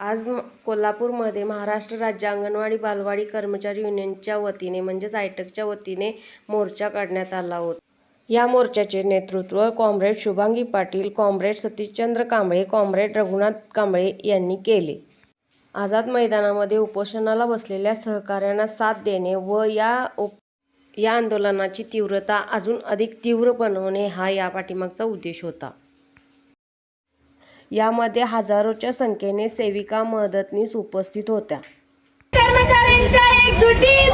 आज कोल्हापूरमध्ये महाराष्ट्र राज्य अंगणवाडी बालवाडी कर्मचारी युनियनच्या वतीने म्हणजेच आयटकच्या वतीने मोर्चा काढण्यात आला होता. या मोर्चाचे नेतृत्व comrade Shubhangi Patil comrade Satishchandra Kamble comrade Raghunath Kamble यांनी केले. आझाद मैदानामध्ये उपोषणाला बसलेल्या सहकाऱ्यांना साथ देणे व या उप या आंदोलनाची तीव्रता अजून अधिक तीव्र बनवणे हा या पाठीमागचा उद्देश होता. यामध्ये हजारोच्या संख्येने सेविका मदतनीस उपस्थित होत्या. कर्मचाऱ्यांच्या एकजुटीचा